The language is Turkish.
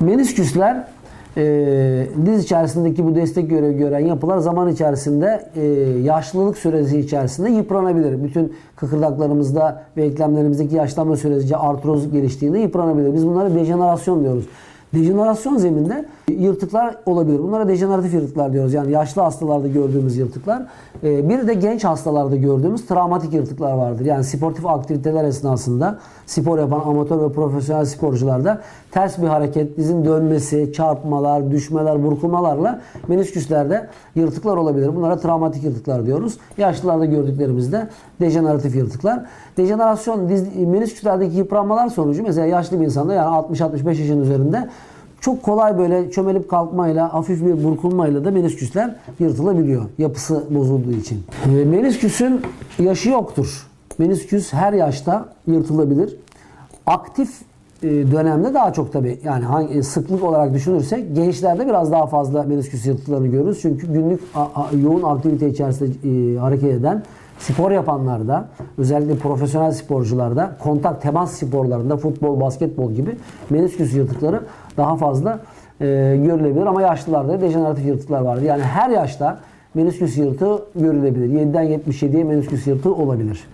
Menisküsler e, diz içerisindeki bu destek görevi gören yapılar zaman içerisinde e, yaşlılık süreci içerisinde yıpranabilir. Bütün kıkırdaklarımızda ve eklemlerimizdeki yaşlanma süreci artroz geliştiğinde yıpranabilir. Biz bunlara dejenerasyon diyoruz. Dejenerasyon zeminde yırtıklar olabilir. Bunlara dejeneratif yırtıklar diyoruz. Yani yaşlı hastalarda gördüğümüz yırtıklar. Ee, Bir de genç hastalarda gördüğümüz travmatik yırtıklar vardır. Yani sportif aktiviteler esnasında spor yapan amatör ve profesyonel sporcularda ters bir hareket, dizin dönmesi, çarpmalar, düşmeler, burkulmalarla menisküslerde yırtıklar olabilir. Bunlara travmatik yırtıklar diyoruz. Yaşlılarda gördüklerimizde dejeneratif yırtıklar. Dejenerasyon diz, menisküslerdeki yıpranmalar sonucu mesela yaşlı bir insanda yani 60-65 yaşın üzerinde çok kolay böyle çömelip kalkmayla, hafif bir burkulmayla da menisküsler yırtılabiliyor. Yapısı bozulduğu için. E, menisküsün yaşı yoktur. Menisküs her yaşta yırtılabilir. Aktif e, dönemde daha çok tabii yani hangi sıklık olarak düşünürsek gençlerde biraz daha fazla menisküs yırtıklarını görürüz. Çünkü günlük yoğun aktivite içerisinde e, hareket eden spor yapanlarda özellikle profesyonel sporcularda kontak temas sporlarında futbol, basketbol gibi menisküs yırtıkları daha fazla e, görülebilir ama yaşlılarda dejeneratif yırtıklar vardır. Yani her yaşta menisküs yırtığı görülebilir. 7'den 77'ye menisküs yırtığı olabilir.